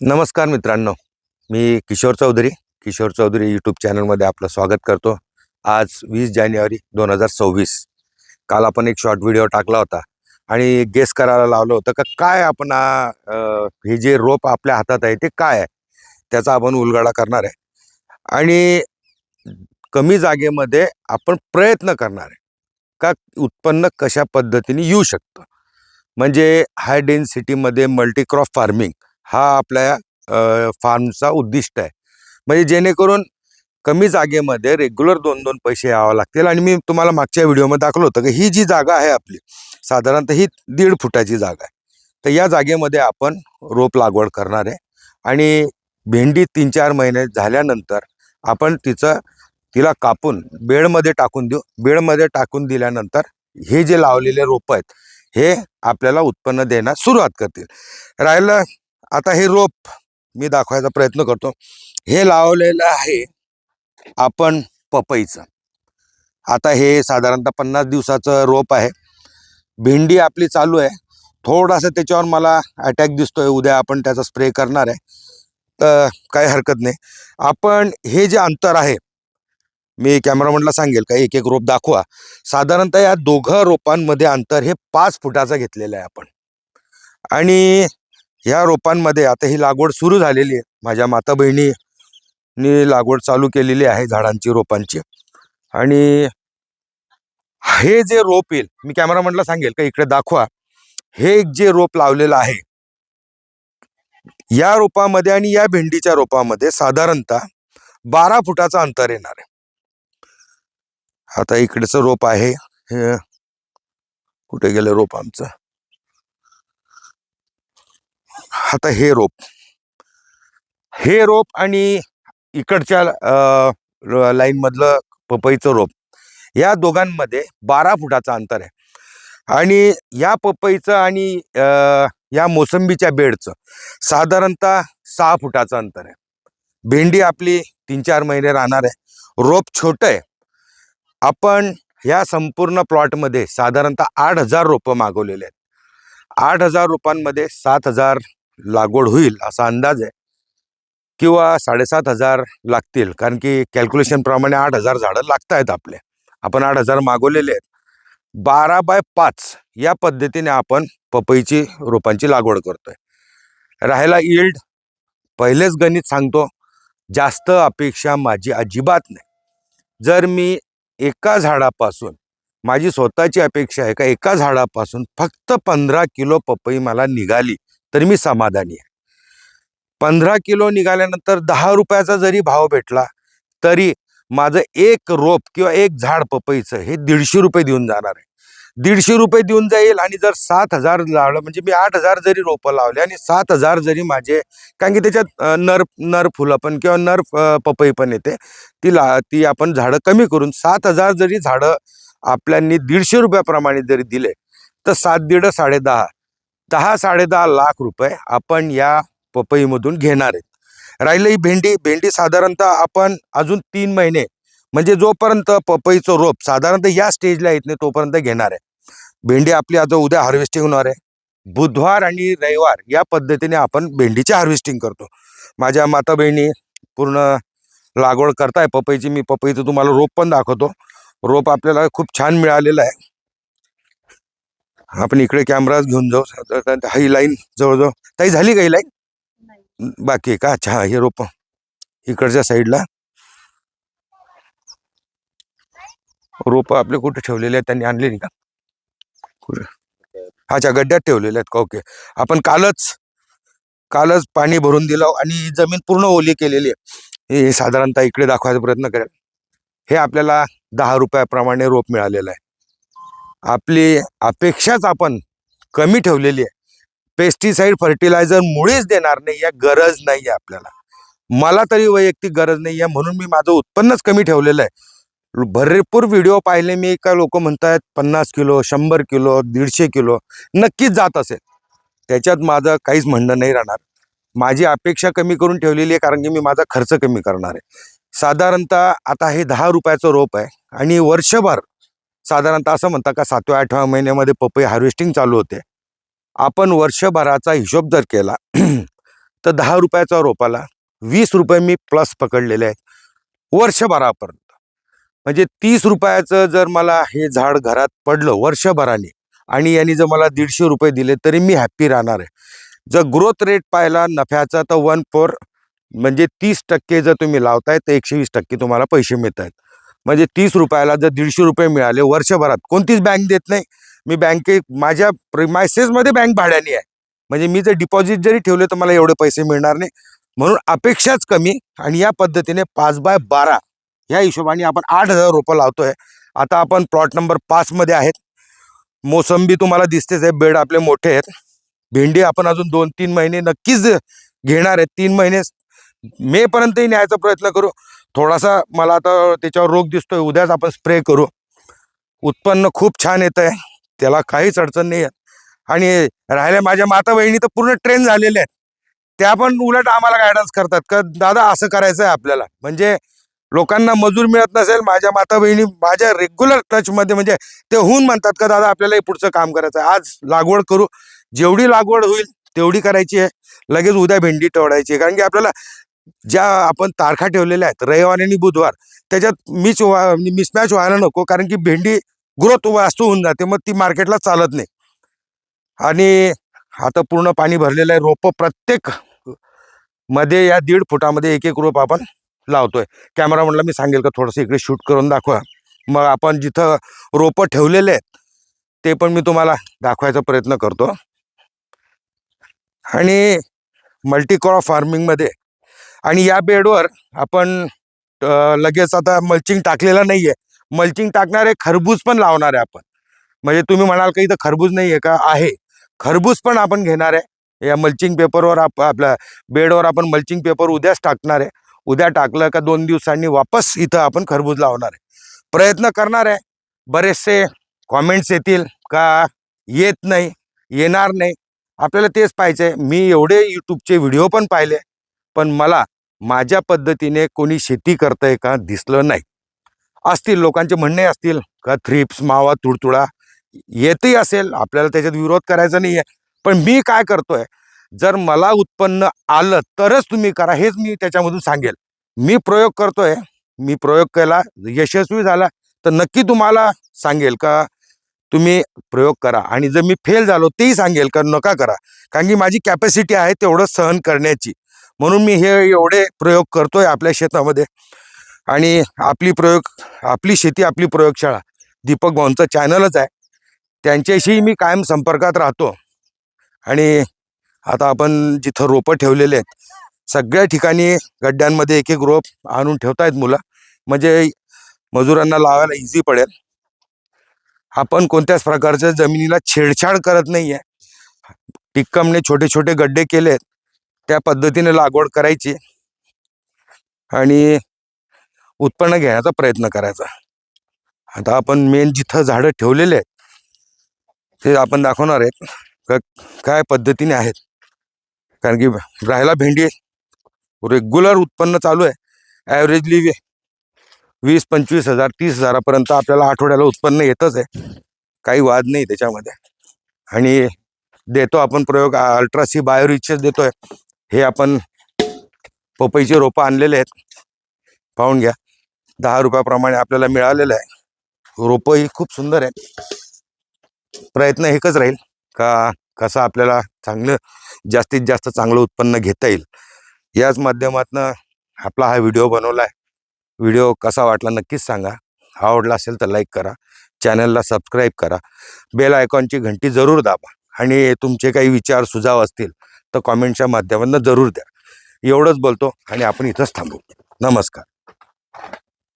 नमस्कार मित्रांनो मी किशोर चौधरी. किशोर चौधरी यूट्यूब चॅनलमध्ये आपलं स्वागत करतो. आज वीस जानेवारी दोन हजार सव्वीस. काल आपण एक शॉर्ट व्हिडिओ टाकला होता आणि गेस करायला लावलं होतं का काय आपण हे जे रोप आपल्या हातात आहे ते काय आहे? त्याचा आपण उलगडा करणार आहे. आणि कमी जागेमध्ये आपण प्रयत्न करणार आहे का उत्पन्न कशा पद्धतीने येऊ शकतं? म्हणजे हाय डेन्सिटीमध्ये मल्टीक्रॉप फार्मिंग हा आपल्या फार्मचा उद्दिष्ट आहे. म्हणजे जेणेकरून कमी जागेमध्ये रेग्युलर दोन दोन पैसे यावं लागतील. आणि मी तुम्हाला मागच्या व्हिडिओमध्ये दाखवलं होतं की ही जी जागा आहे आपली साधारणतः ही दीड फुटाची जागा आहे. तर या जागेमध्ये आपण रोप लागवड करणार आहे. आणि भेंडी तीन चार महिने झाल्यानंतर आपण तिचं तिला कापून बेडमध्ये टाकून देऊ. बेडमध्ये टाकून दिल्यानंतर हे जे लावलेले रोपं आहेत हे आपल्याला उत्पन्न देण्यास सुरुवात करतील. राहिलं आता हे रोप मी दाखवायचा प्रयत्न करतो. हे लावलेलं आहे आपण पपईचं. आता हे साधारणतः पन्नास दिवसाचं रोप आहे. भेंडी आपली चालू आहे. थोडासा त्याच्यावर मला अटॅक दिसतोय. उद्या आपण त्याचा स्प्रे करणार आहे. तर काही हरकत नाही. आपण हे जे अंतर आहे मी कॅमेरामनला सांगेल का एक एक रोप दाखवा. साधारणतः या दोघं रोपांमध्ये अंतर हे पाच फुटाचं घेतलेलं आहे आपण. आणि ह्या रोपांमध्ये आता ही लागवड सुरू झालेली आहे. माझ्या माता बहिणीनी लागवड चालू केलेली आहे झाडांची रोपांची. आणि हे जे रोप येईल मी कॅमेरामॅनला सांगेल का इकडे दाखवा. हे एक जे रोप लावलेलं आहे या रोपामध्ये आणि या भेंडीच्या रोपामध्ये साधारणतः बारा फुटाचं अंतर येणार आहे. आता इकडचं रोप आहे. हे कुठे गेलं रोप आमचं? आता हे रोप. हे रोप आणि इकडच्या लाईनमधलं पपईचं रोप या दोघांमध्ये बारा फुटाचं अंतर आहे. आणि या पपईचं आणि या मोसंबीच्या बेडचं साधारणतः सहा फुटाचं अंतर आहे. भेंडी आपली तीन चार महिने राहणार आहे. रोप छोटं आहे. आपण या संपूर्ण प्लॉटमध्ये साधारणतः आठ हजार रोपं मागवलेले आहेत. आठ हजार रोपांमध्ये सात हजार लागवड होईल असा अंदाज आहे. किंवा साडेसात हजार लागतील कारण की कॅल्क्युलेशनप्रमाणे आठ हजार झाडं लागत आहेत आपले. आपण आठ हजार मागवलेले आहेत. बारा बाय पाच या पद्धतीने आपण पपईची रोपांची लागवड करतोय. राहायला इल्ड पहिलेच गणित सांगतो जास्त अपेक्षा माझी अजिबात नाही. जर मी एका झाडापासून माझी स्वतःची अपेक्षा आहे का एका झाडापासून फक्त पंधरा किलो पपई मला निघाली तरी मी समाधानी आहे. पंधरा किलो निघाल्यानंतर दहा रुपयाचा जरी भाव भेटला तरी माझं एक रोप किंवा एक झाड पपईचं हे दीडशे रुपये देऊन जाणार आहे. दीडशे रुपये देऊन जाईल आणि जर सात हजार लावलं म्हणजे मी आठ हजार जरी रोपं लावले आणि सात हजार जरी माझे कारण की त्याच्यात नर नर फुलं पण किंवा नर पपई पण येते ती ला ती आपण झाडं कमी करून सात हजार जरी झाडं आपल्यांनी दीडशे रुपयाप्रमाणे जरी दिले तर सात दीड साडे दहा दहा साडेदहा लाख रुपये आपण या पपईमधून घेणार आहेत. राहिली ही भेंडी भेंडी साधारणतः आपण अजून तीन महिने म्हणजे जोपर्यंत पपईचं रोप साधारणतः या स्टेजला येत नाही तोपर्यंत घेणार आहे. भेंडी आपली आता उद्या हार्वेस्टिंग होणार आहे. बुधवार आणि रविवार या पद्धतीने आपण भेंडीची हार्वेस्टिंग करतो. माझ्या माता बहिणी पूर्ण लागवड करताय पपईची मी पपईचं तुम्हाला रोप पण दाखवतो. रोप आपल्याला खूप छान मिळालेलं आहे. आपण इकडे कॅमेराज घेऊन जाऊ साधारणतः ही लाईन जवळजवळ. ताई झाली का ही लाईन बाकी का? अच्छा हा, रोप. इकडच्या साईडला रोप आपले कुठे ठेवलेले आहेत? त्यांनी आणलेली का? कुठे? अच्छा गड्ड्यात ठेवलेले आहेत. का ओके आपण कालच कालच पाणी भरून दिलं आणि जमीन पूर्ण ओली केलेली आहे. हे साधारणतः इकडे दाखवायचा प्रयत्न करेल. हे आपल्याला दहा रुपयाप्रमाणे रोप मिळालेलं आहे. आपली अपेक्षाच आपण कमी ठेवलेली आहे. पेस्टिसाईड फर्टिलायझर मुळेच देणार नाही या गरज नाही आहे आपल्याला. मला तरी वैयक्तिक गरज नाही आहे म्हणून मी माझं उत्पन्नच कमी ठेवलेलं आहे. भरपूर व्हिडिओ पाहिले मी का लोक म्हणतात पन्नास किलो शंभर किलो दीडशे किलो नक्कीच जात असेल. त्याच्यात माझं काहीच म्हणणं नाही राहणार. माझी अपेक्षा कमी करून ठेवलेली आहे कारण की मी माझा खर्च कमी करणार आहे. साधारणतः आता हे दहा रुपयाचं रोप आहे आणि वर्षभर साधारणतः असं म्हणता का सातव्या आठव्या महिन्यामध्ये पपई हार्वेस्टिंग चालू होते. आपण वर्षभराचा हिशोब जर केला तर दहा रुपयाचा रोपाला वीस रुपये मी प्लस पकडलेले आहेत. वर्षभरापर्यंत. म्हणजे तीस रुपयाचं जर मला हे झाड घरात पडलं वर्षभराने आणि यांनी जर मला दीडशे रुपये दिले तरी मी हॅप्पी राहणार आहे. जर ग्रोथ रेट पाहिला नफ्याचा तर वन फोर म्हणजे तीस टक्के जर तुम्ही लावताय तर एकशे वीस टक्के तुम्हाला पैसे मिळत आहेत म्हणजे तीस रुपयाला जर दीडशे रुपये मिळाले वर्षभरात कोणतीच बँक देत नाही. मी बँके माझ्या मायसेसमध्ये बँक भाड्याने आहे. म्हणजे मी जर डिपॉझिट जरी ठेवले तर मला एवढे पैसे मिळणार नाही. म्हणून अपेक्षाच कमी आणि या पद्धतीने पाच बाय बारा या हिशोबाने आपण आठ हजार रोपं लावतोय. आता आपण प्लॉट नंबर पाचमध्ये आहेत. मोसंबी तुम्हाला दिसतेच आहे बेड आपले मोठे आहेत. भेंडी आपण अजून दोन तीन महिने नक्कीच घेणार आहेत. तीन महिने मेपर्यंतही न्यायचा प्रयत्न करू. थोडासा मला आता त्याच्यावर रोग दिसतोय. उद्याच आपण स्प्रे करू. उत्पन्न खूप छान येत आहे त्याला काहीच अडचण नाही आहे आणि राहिल्या माझ्या माता बहिणी तर पूर्ण ट्रेन झालेल्या आहेत. त्या पण उलट आम्हाला गायडन्स करतात का दादा असं करायचं आहे आपल्याला. म्हणजे लोकांना मजूर मिळत नसेल माझ्या माता बहिणी माझ्या रेग्युलर टचमध्ये म्हणजे ते होऊन म्हणतात का दादा आपल्याला हे पुढचं काम करायचं आहे आज लागवड करू. जेवढी लागवड होईल तेवढी करायची आहे. लगेच उद्या भेंडी टवडायची कारण की आपल्याला ज्या आपण तारखा ठेवलेल्या आहेत रविवार आणि बुधवार त्याच्यात मिच व्हा मिसमॅच व्हायला नको कारण की भेंडी ग्रोथ वास्तू होऊन जाते मग ती मार्केटला चालत नाही. आणि आता पूर्ण पाणी भरलेलं आहे रोपं प्रत्येकमध्ये या दीड फुटामध्ये एक एक रोप आपण लावतोय. कॅमेरा म्हणला मी सांगेल का थोडंसं इकडे शूट करून दाखवा. मग आपण जिथं रोपं ठेवलेले आहेत ते पण मी तुम्हाला दाखवायचा प्रयत्न करतो. आणि मल्टीक्रॉप फार्मिंगमध्ये आणि या बेडवर आपण लगेच आता मल्चिंग टाकलेला नाही आहे मल्चिंग टाकणारे खरबूज पण लावणार आहे आपण. म्हणजे तुम्ही म्हणाल का इथं खरबूज नाही आहे का? आहे. खरबूज पण आपण घेणार आहे. या मल्चिंग पेपरवर आप आपल्या बेडवर आपण मल्चिंग पेपर उद्याच टाकणार आहे. उद्या टाकलं का दोन दिवसांनी वापस इथं आपण खरबूज लावणार आहे. प्रयत्न करणार आहे. बरेचसे कॉमेंट्स येतील का? येत नाही. येणार नाही. आपल्याला तेच पाहिजे मी एवढे यूट्यूबचे व्हिडिओ पण पाहिले. पण मला माझ्या पद्धतीने कोणी शेती करतंय का दिसलं नाही. असतील लोकांचे म्हणणे असतील का थ्रिप्स मावा तुडतुडा येतही असेल आपल्याला त्याच्यात विरोध करायचा नाही आहे पण मी काय करतोय जर मला उत्पन्न आलं तरच तुम्ही करा हेच मी त्याच्यामधून सांगेल. मी प्रयोग करतोय मी प्रयोग केला यशस्वी झाला तर नक्की तुम्हाला सांगेल का तुम्ही प्रयोग करा. आणि जर मी फेल झालो तेही सांगेल का नका करा. कारण की माझी कॅपॅसिटी आहे तेवढं सहन करण्याची. म्हणून मी हे एवढे प्रयोग करतोय आपल्या शेतामध्ये. आणि आपली प्रयोग आपली शेती आपली प्रयोगशाळा. दीपक भाऊंचं चॅनलच आहे. त्यांच्याशी मी कायम संपर्कात राहतो. आणि आता आपण जिथं रोपं ठेवलेले आहेत सगळ्या ठिकाणी गड्ड्यांमध्ये एक एक रोप आणून ठेवतायत मुलं. म्हणजे मजुरांना लावायला इझी पडेल. आपण कोणत्याच प्रकारच्या जमिनीला छेडछाड करत नाही आहे टिक्कमने छोटे छोटे गड्डे केलेत. त्या पद्धतीने लागवड करायची आणि उत्पन्न घेण्याचा प्रयत्न करायचा. आता आपण मेन जिथं झाडं ठेवलेले आहेत ते आपण दाखवणार आहेत का काय पद्धतीने आहेत. कारण की राहायला भेंडी रेग्युलर उत्पन्न चालू आहे. ॲव्हरेजली वीस पंचवीस हजार तीस हजारापर्यंत आपल्याला आठवड्याला उत्पन्न येतच आहे. काही वाद नाही त्याच्यामध्ये. आणि देतो आपण प्रयोग अल्ट्रासी बायोरिचेच देतोय. हे आपण पपईचे रोपं आणलेले आहेत. पाहून घ्या. दहा रुपयाप्रमाणे आपल्याला मिळालेलं आहे. रोपं ही खूप सुंदर आहेत. प्रयत्न एकच राहील का कसं आपल्याला चांगलं जास्तीत जास्त चांगलं उत्पन्न घेता येईल. याच माध्यमातून आपला हा व्हिडिओ बनवला आहे. व्हिडिओ कसा वाटला नक्कीच सांगा. आवडला असेल तर लाईक करा. चॅनलला सबस्क्राईब करा. बेल आयकॉनची घंटी जरूर दाबा. आणि तुमचे काही विचार सुझाव असतील तर कॉमेंटच्या माध्यमातून जरूर द्या. एवढंच बोलतो आणि आपण इथंच थांबू. नमस्कार.